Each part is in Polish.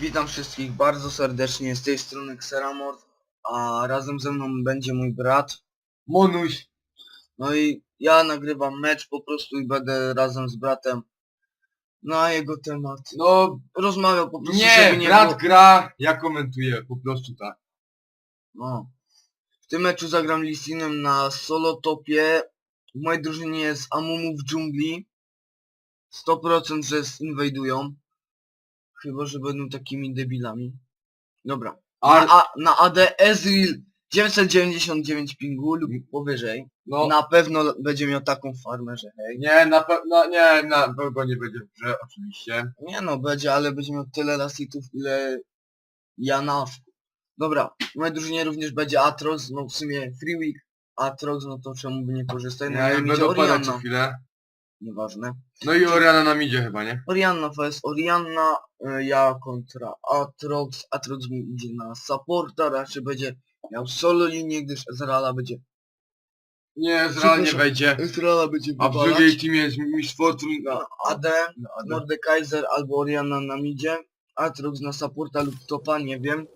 Witam wszystkich bardzo serdecznie z tej strony Xeramord, a razem ze mną będzie mój brat. Monuś. No i ja nagrywam mecz po prostu i będę razem z bratem na jego temat No rozmawiał po prostu, nie, żeby nie brat było... gra, ja komentuję, po prostu tak. No. W tym meczu zagram Listinem na solo topie. W mojej drużynie jest Amumu w dżungli. 100% że zinwajdują. Chyba, że będą takimi debilami. Dobra. A, Na, a, na AD Ezreal 999 pingu lub powyżej. no, Na pewno będzie miał taką farmę, że hej. nie, na pewno, nie, na pewno nie będzie w grze, oczywiście. Nie no, będzie, ale będzie miał tyle lasitów, ile ja na... Dobra, w mojej drużynie również będzie Atrox, no w sumie Free Week. Atrox, no to czemu by nie korzystać? No Ja i będę padać Orianna. chwilę. Nieważne. No i Oriana nam idzie chyba, nie? Orianna to jest Orianna, y, ja kontra Atrox. Atrox mi idzie na supporta, raczej będzie miał solo linię, gdyż Ezreala będzie... Nie, Ezreal nie Przepraszam. wejdzie. Ezreala będzie A w wywalać. drugiej teamie jest Miss Fortune. na AD, No, Mordekaiser albo Orianna na midzie, Atrox na supporta lub topa, nie wiem.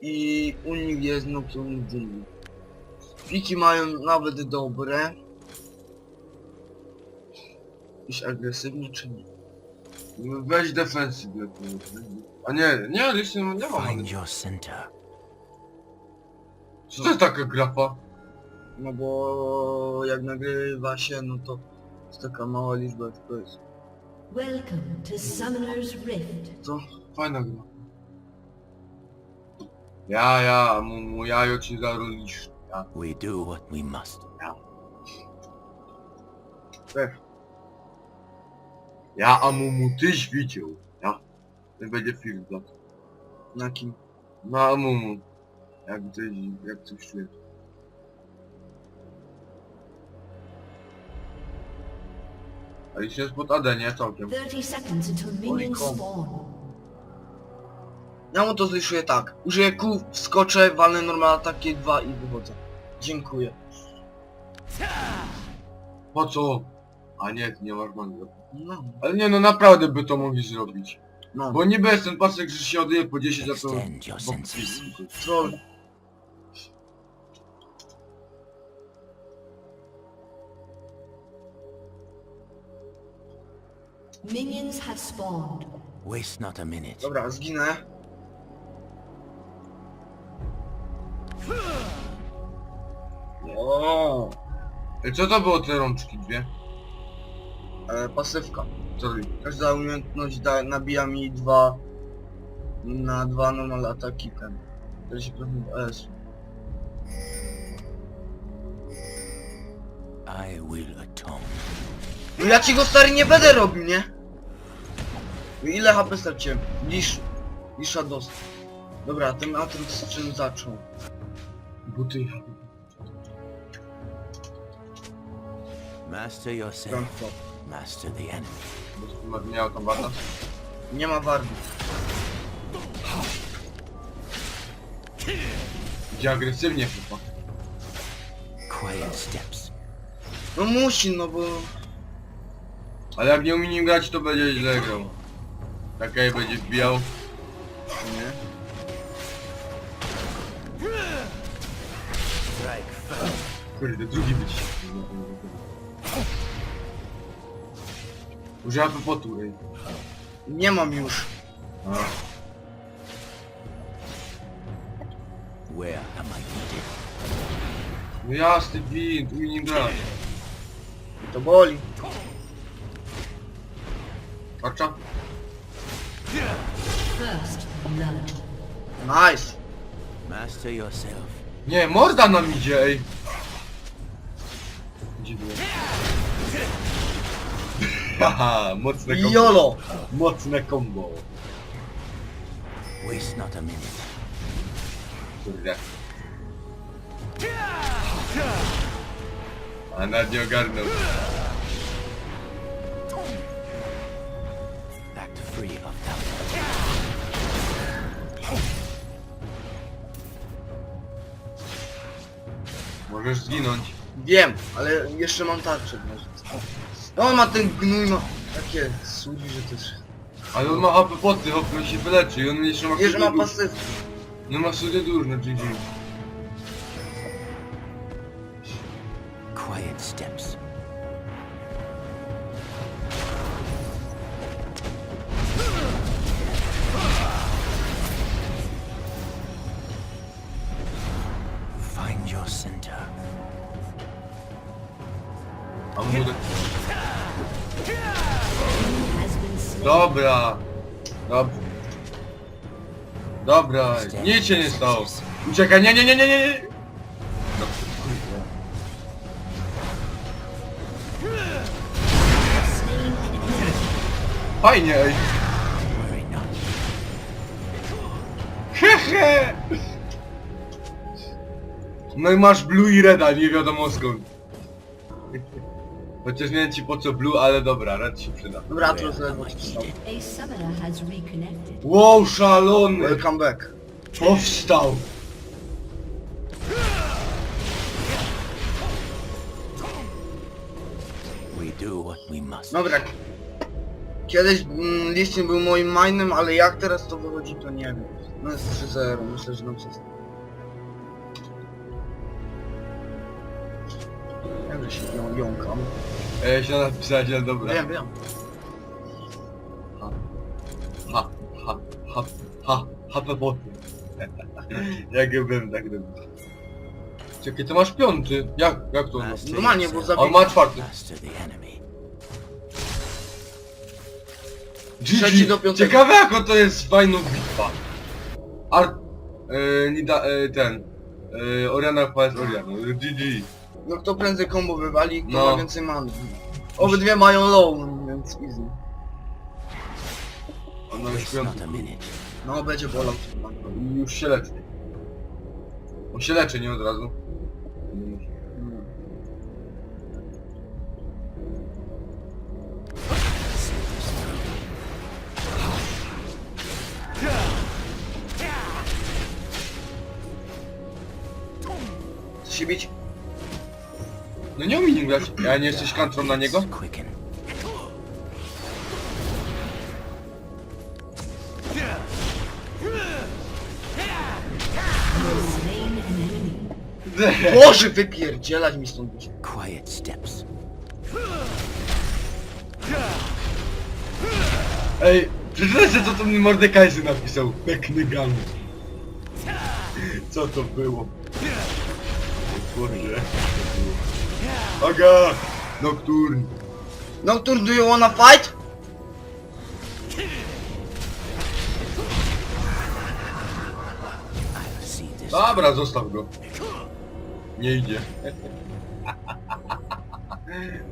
I u nich jest Nocturne dżungli. Piki mają nawet dobre. Iść agresywnie czy nie? No, Weź defensyw lepiej. A nie, nie, jeszcze nie ma. Find your center. Co to jest taka grafa? No bo jak nagrywa się, no to jest taka mała liczba FPS. Welcome to Summoner's Rift. Co? Fajna gra. Ja, ja, mu, mu jajo ci zarulisz. Ja. We do what we must. Ech, Ja, a mu, mu ty świecił. Ja. To będzie film dla na kim? No, a mu, mu. Jak coś, jak coś czujesz. A już jest pod AD, nie? Całkiem. 30 seconds until minions come. spawn. Ja mu to zliczyję tak. Użyję kół, wskoczę, walnę normalne ataki 2 i wychodzę. Dziękuję. Po co? A nie, ty nie masz mango. No, Ale nie, no naprawdę by to mogli zrobić. no. Bo niby jest ten pasek, że się oddaje po 10 za to... Extend your senses. Troll. Minions have spawned. Waste not a minute. Dobra, zginę. O, Ej, co to było te rączki dwie? E, pasywka. Robi? Każda umiejętność da, nabija mi dwa na dwa normal ataki ten. 40% S. I will atone. No ja ci go stary nie będę robił, nie? No Ile HP straciłem? Lisz. Lisza dostał. Dobra, ten Atrux z czym zaczął? Buty. Master yourself. Front top. Master the enemy. Bo miał tam wata. Nie ma wardy. Idzie agresywnie chyba. Quiet steps. No musi, no bo... Ale jak nie umie nim grać, to będzie źle grał. Takiej będzie wbijał. Nie? Kurde, drugi być. Użyła potu, ej. Nie mam już. A. Where am I needed? No jasny gwint. To boli. Patrza? First blood. Nice. Master yourself. Nie, morda nam idzie, ej. Gdzie było? Haha, mocne kombo. YOLO. Mocne combo. Waste not a minute. Kurde. A nad nie ogarnął. Act free of doubt. Możesz zginąć. Wiem, ale jeszcze mam tarczę. może. On ma ten gnój, ma takie sudzi, że to jest... Ale on ma HP poty, hop, on się wyleczy i on jeszcze ma Wiesz, że ma dusz. pasywkę. No ma sobie dużo na GG. Quiet steps. Dobra. Dobra. Dobra, nic się nie stało. Uciekaj, nie, nie, nie, nie, nie, nie. Fajnie, ej. Hehe. No i masz blue i reda, nie wiadomo skąd. Chociaż nie wiem ci po co blue, ale dobra, red się przyda. Dobra, am ledwo I ci wstał. needed? A summoner has reconnected. Wow, szalony! Welcome back. Powstał! We do what we must. Dobra. Kiedyś mm, Listin był moim mainem, ale jak teraz to wychodzi, to nie wiem. No jest 3-0, myślę, że nam się... Jak że się ją, jąkam. E, się napisać, ale dobra. Wiem, wiem. Ha, ha, ha, ha, ha, poty. Jak ja bym tak robił. Czekaj, to masz piąty. Jak, jak to? Master Normalnie, bo yourself. On ma czwarty. Master the enemy. Trzeci do piątego. Ciekawe jako to jest fajna bitwa. Ar... E, Nida, e, ten... E, Oriana vs Oriana. E, GG. No kto prędzej combo wywali, kto No. ma więcej man. Obydwie mają low, więc easy. Ona już Waste not piąty. a minute. No będzie Już się leczy. On się leczy, nie od razu. Chce się bić? No nie umiem grać. Ja nie jesteś kantrą na niego? Boże, wypierdzielać mi stąd być. Quiet steps. Ej, przeczytajcie co to mi Mordekaiser napisał. Pekny gun. Co to było? O. Aga! Nocturne. Nocturne, do you wanna fight? Dobra, zostaw go. Nie idzie.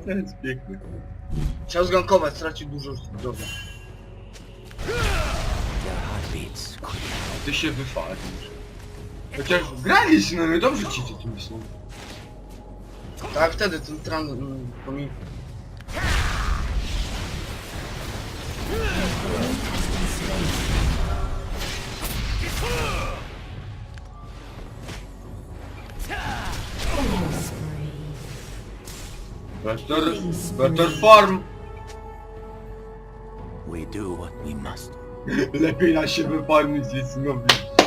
To jest piękne. Chciał zgankować, stracił dużo zdrowia. Ty się wyfalisz. Chociaż graliśmy, no dobrze ci to tym. Tak, wtedy ten tran... mm, To mi... Better, better farm. We do what we must. Lepiej na się wyfarmić Jesinowi.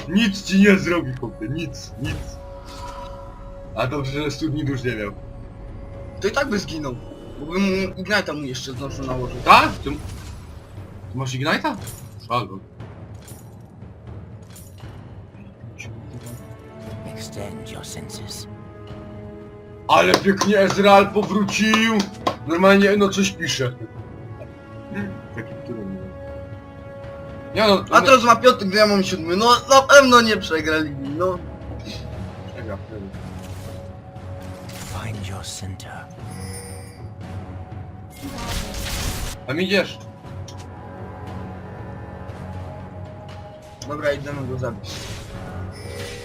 Nic ci nie zrobi, chłopie, nic, nic. A dobrze, że studni dusz nie miał. To i tak by zginął. Bo bym mu Ignite'a mu jeszcze zdążył nałożyć. Tak? Ty, ty masz Ignite'a? Albo. Extend your senses. Ale pięknie Ezreal powrócił! Normalnie, no coś pisze. Taki, nie Nie no, A teraz ma piąty, gdy ja mam siódmy. No na pewno nie przegrali. No. Center. Tam idziesz. Dobra, idziemy go zabić.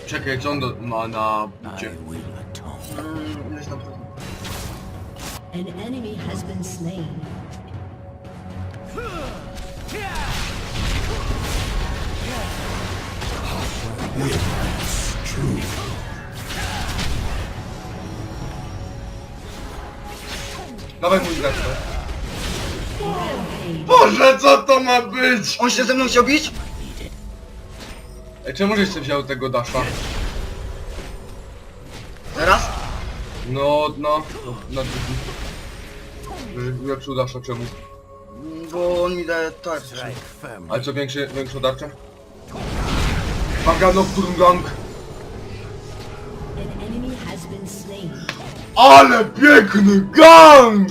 Czekaj, co on do, ma na I bucie? will atone. Mm, ileś tam procent. An enemy has been slain. Dawaj mój gracz. Rampage. Boże, co to ma być? On się ze mną chciał bić? Ej, czemu żeś wziął tego dasza? Teraz? No, no, na drugi. Że Lepszy dasza, czemu? Bo on mi daje tarczę. Ale co większy, większą tarczę? Uwaga, Nocturne Gang! Ale piękny gang!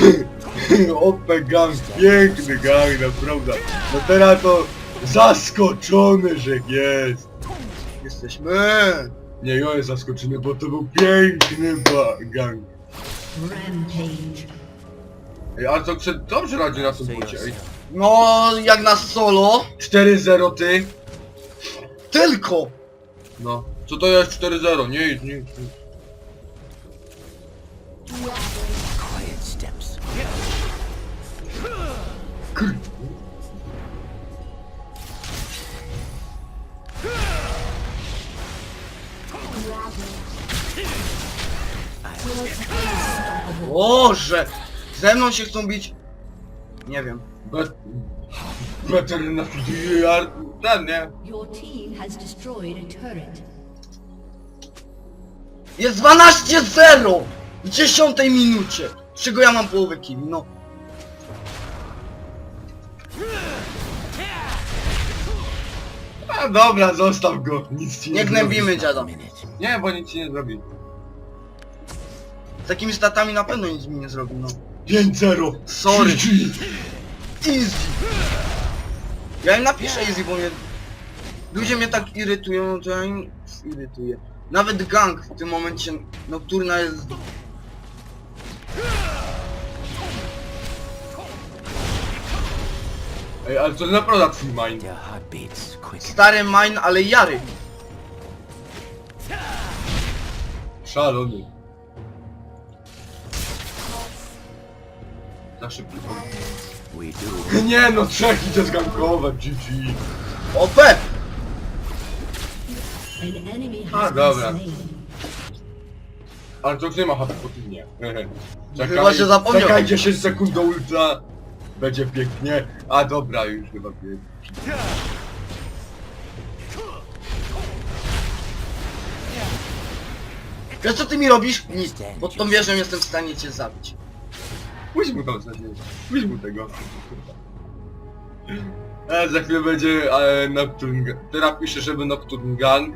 OP gang, piękny gang, naprawdę. No teraz to zaskoczony, że jest. Jesteśmy. Nie, ja jest zaskoczony, bo to był piękny ba- gang. Rampage. Ej, ale to przed, dobrze radzi na tym bocie, ej. No, jak na solo. 4-0 ty? Tylko. No. Co to jest 4-0? Nie, nie, nie. Quiet steps. Boże. Ze mną się chcą bić. Nie wiem. Bet... Better na FDR... Ten, nie? Your team has destroyed a turret. Jest 12-0! W dziesiątej minucie! Czego ja mam połowę killi, no. A dobra, zostaw go. Nic ci nie, Nie gnębimy dziada. Nie, bo nic ci nie zrobi. Z takimi statami na pewno nic mi nie zrobi, no. 5-0. Sorry. Easy! Ja im napiszę easy, bo mnie... Ludzie mnie tak irytują, no to ja im irytuję. Nawet gang w tym momencie Nocturna jest... Ej, ale to naprawdę twój mind. Their heartbeats quick. Stary mine, ale jary. Szalony. Za We do. Nie no, trzech idzie zgankować, GG. An enemy Ah, has been dobra. slain. Ale to już nie ma HP potywnie. Chyba się zapomniał. Czekaj 10 sekund do ultra. Będzie pięknie. A dobra, już chyba pięknie. Wiesz co ty mi robisz? Nic. Pod tą wieżą jestem w stanie cię zabić. Pójdź mu to znaczy. Pójdź mu tego. E, za chwilę będzie e, Nocturne Gang. Żeby Nocturne Gang.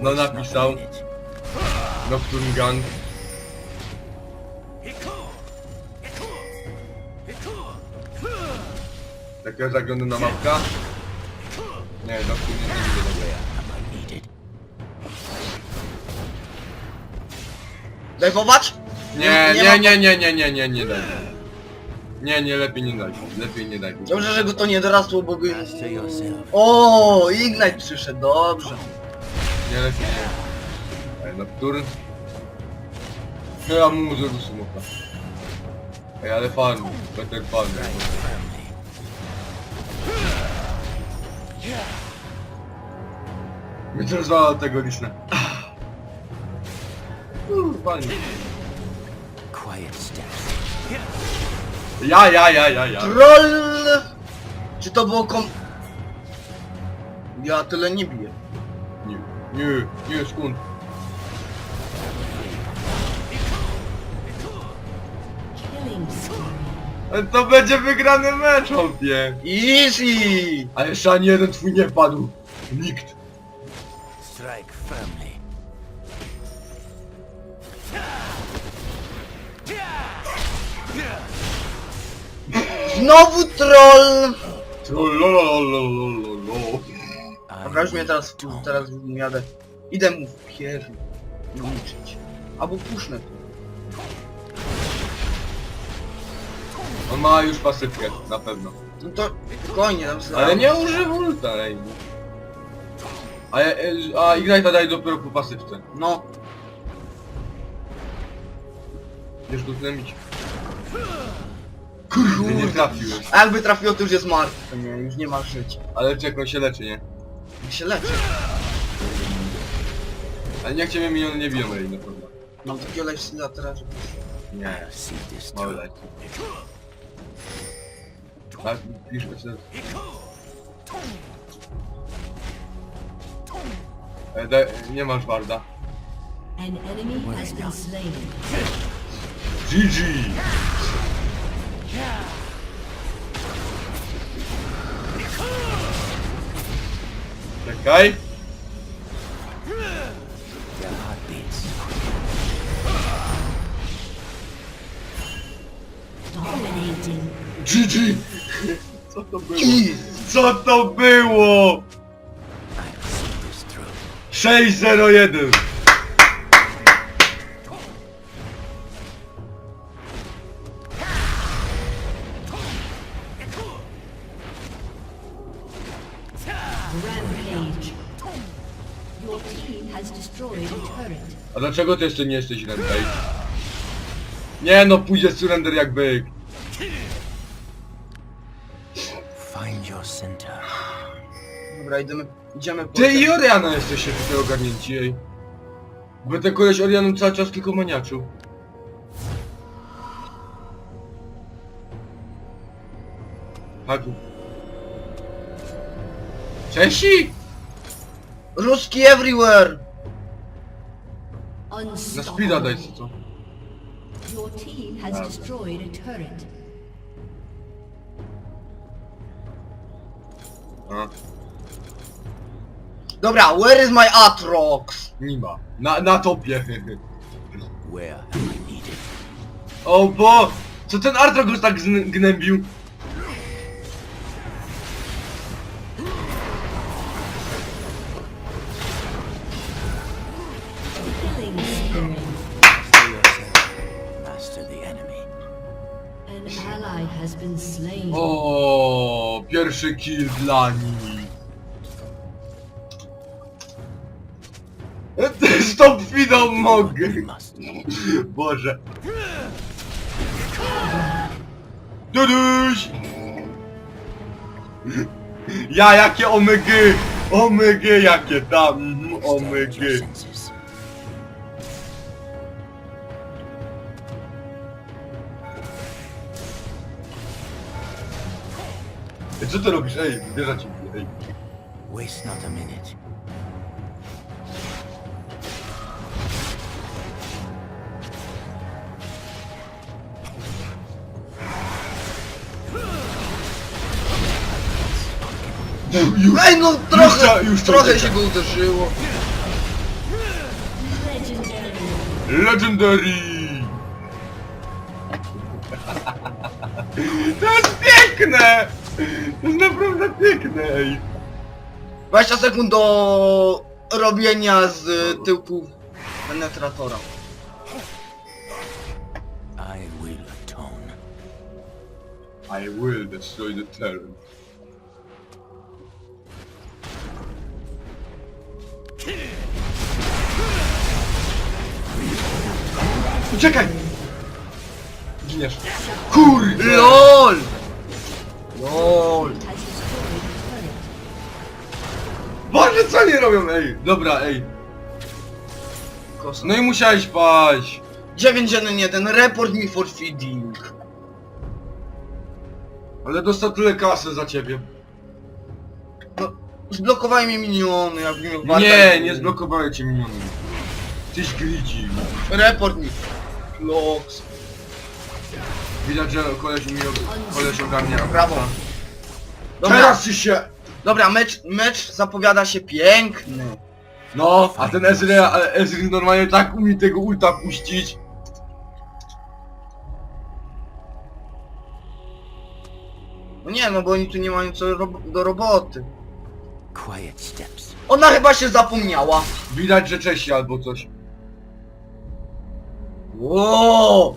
No napisał. Nocturne Gang. Tak ja zaglądam na mapkę. Nie, Nocturne nie widzę dobra. Am I needed? Daj popatrz! Nie, nie nie, nie, nie, nie, nie, nie, nie daj. Nie, nie, lepiej nie daj. Lepiej nie daj. Dobrze, że go to nie dorasło, bo by... O, Ignite przyszedł, dobrze. Nie, lepiej nie. Ej. No ja mu zrobił smoka. Ej, ale farm. Better farm. Firmly. My to rozwala tego lisna. Kurwa, nie. Quiet steps. Ja, ja, ja, ja, ja. Troll! Czy to było kom... Ja tyle nie biję. Nie, nie, nie, skąd? To będzie wygrany mecz, opie. Easy! A jeszcze ani jeden twój nie padł. Nikt. Strike firmly. Znowu troll! Trollolololololo. I Dobra, już mnie teraz, teraz jadę. Idę mu w pierw. Niszczyć. Albo pusznę tu. On ma już pasywkę, na pewno. No to spokojnie, tam sobie... Ale nie użył ulta, ej. A, ja- a Ignite daj dopiero po pasywce. No, Wiesz go znemić. Kurde, nie trafiłeś. a jakby trafiło, to już jest martwy, nie? Już nie ma życia. Ale czekaj, on się leczy, nie? Jak się leczy. Ale niech ciebie miniony nie biją, ej, na pewno. Mam takiego lifesteala teraz, że... Nie, I'll see this mały through. Tak, pisz SS. E, daj, nie masz Warda. An enemy has been slain. GG! Czekaj. Dominating. GG! Co to było? Co to było? I'll see this through. 601! Rampage. Your team has destroyed a turret. A dlaczego ty jeszcze nie jesteś Rampage? Nie no, pójdzie surrender jak byk. Dobra, idziemy, idziemy po... Ty i Oriana jesteście tutaj ogarnięci, ej. Bo ten koleś Orianą cały czas tylko maniaczył. Haku. Czesi? Ruski everywhere! Na speeda daj co to. Your team has destroyed a turret. A, Dobra, where is my Atrox? nie ma. Na, na topie. Where am I needed? O bo! Co ten Artrogos tak zn- gnębił? Killing spree. Master yourself. Master the enemy. An ally has been slain. O, pierwszy kill dla nich. Stop widą mogę. Boże. Duduś! Ja jakie omygy! Omygy jakie tam! Omygy! Ej, co ty robisz? Ej, ej. Waste not a minute. Już, Ej no trochę, już trochę człowieka. się go uderzyło. Legendary. Legendary! To jest piękne! To jest naprawdę piękne, ej. 20 sekund do robienia z y, tyłków penetratora. I will atone. I will destroy the Terran. Uciekaj! Giniesz. Kurde! LOL! LOL! Boże, co oni robią, ej? Dobra, ej. Kosa. No i musiałeś paść. 911, report me for feeding. Ale dostał tyle kasy za ciebie. No, zblokowali mi miniony, jak mi warta- Nie, nie zblokowałem cię miniony. Tyś gridzi. Report me. Lox. Widać, że koleś mi koleś ogarnia. Brawo. Dobra, Teraz ci się... dobra mecz, mecz zapowiada się piękny. No, a ten Ezreal, ale Ezreal normalnie tak umie tego ulta puścić. No nie, no bo oni tu nie mają co rob do roboty. Quiet steps. Ona chyba się zapomniała. Widać, że Czesi albo coś. Ło!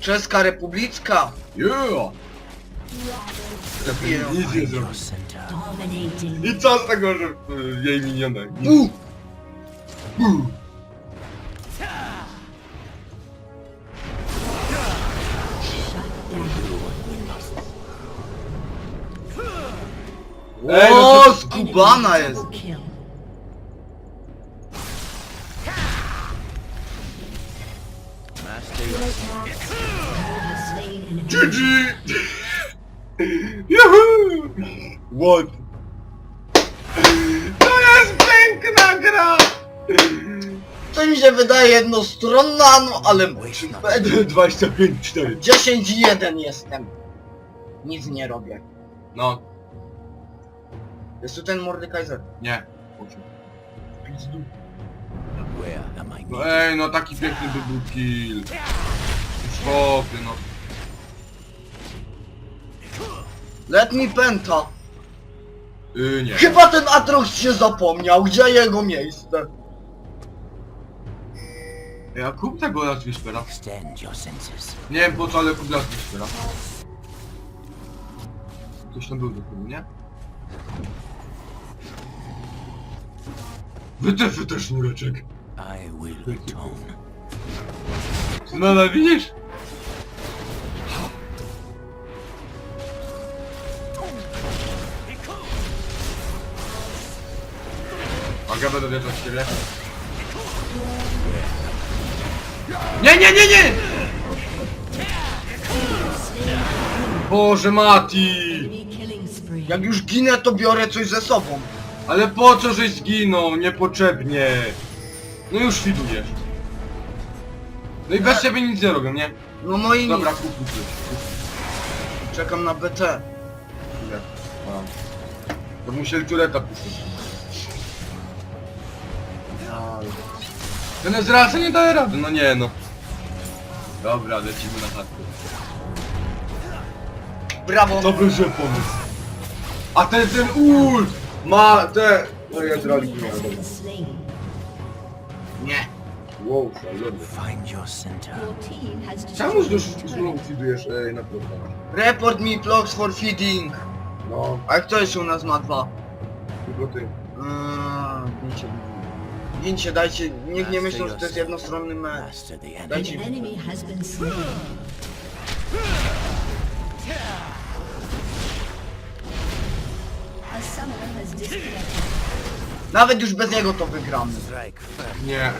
Czeska Republicka. Yeah! Yeah. Nic nie. I co z tego, że y, jej minione? U! U. Ej, no O, to- skubana jest. Kill. GG! Juhu! What? To jest piękna gra! To mi się wydaje jednostronna, no ale... 25, 4. 10 i 1 jestem. Nic nie robię. No, Jest tu ten Mordekaiser. nie. I No ej, no taki piękny by był kill. Chłopie, no. Let me penta. Yy, nie. Chyba ten Atrox się zapomniał, gdzie jego miejsce? Ja kup tego Last Whispera. Extend your senses. Nie wiem po co, ale kup Last Whispera. Ktoś tam był do tyłu, nie? Wytyfy też sznureczek. I will atone. No, no widzisz? Aga będę wjeżdżać w ciebie. Nie, nie, nie, nie! Boże Mati! Jak już ginę, to biorę coś ze sobą. Ale po co żeś zginął? Niepotrzebnie. No już widujesz. No i bez ciebie nic nie robią, nie? No no i Dobra, nic. kup, kup, kup. Czekam na BT. Ile? A. To musieli tureta puścić. Ten Ezreal nie daje rady, no nie no. Dobra, lecimy na chatkę. Brawo. Był zły pomysł. A ten, ten ult! Ma te... No nie Has dobra. slain. Nie. Wow, szalony. Find your center. Your team has Czemu znów destroyed a znowu turret. feedujesz ej, na profana? Report me blocks for feeding. No, A kto jeszcze u nas ma dwa? tylko ty. Eee, Gincie. Gincie, dajcie. Niech nie myślą, że to jest jednostronny mecz. Master the enemy. Dajcie An mi. enemy has been slain. A summoner has disconnected. Nawet już bez niego to wygramy. Nie.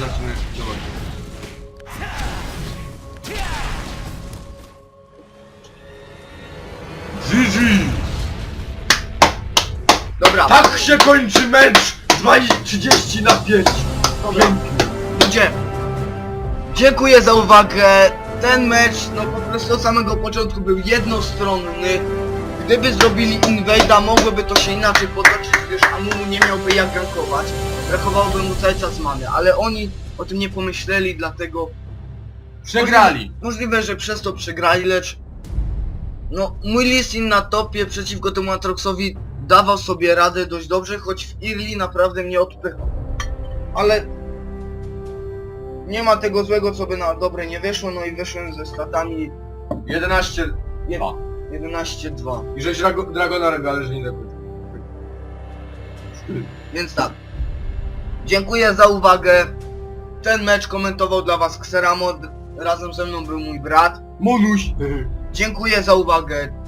Zacznę. Zobacz. GG! Dobra, Tak się kończy mecz! 2.30 na 5! Pięknie. ludzie. Dziękuję za uwagę. Ten mecz, no po prostu od samego początku był jednostronny. Gdyby zrobili invade'a, mogłoby to się inaczej potoczyć, gdyż Amumu nie miałby jak gankować. Brakowałoby mu cały czas many, ale oni o tym nie pomyśleli, dlatego Przegrali! Możliwe, że przez to przegrali, lecz... No, mój listing na topie przeciwko temu Atroxowi dawał sobie radę dość dobrze, choć w Irli naprawdę mnie odpychał. Ale... Nie ma tego złego, co by na dobre nie wyszło, no i wyszłem ze statami 11 je- 2. 11-2. I żeś Drago Dragona że nie lepiej. Więc tak. Dziękuję za uwagę. Ten mecz komentował dla was Xeramod. Razem ze mną był mój brat. Monuś! Dziękuję za uwagę.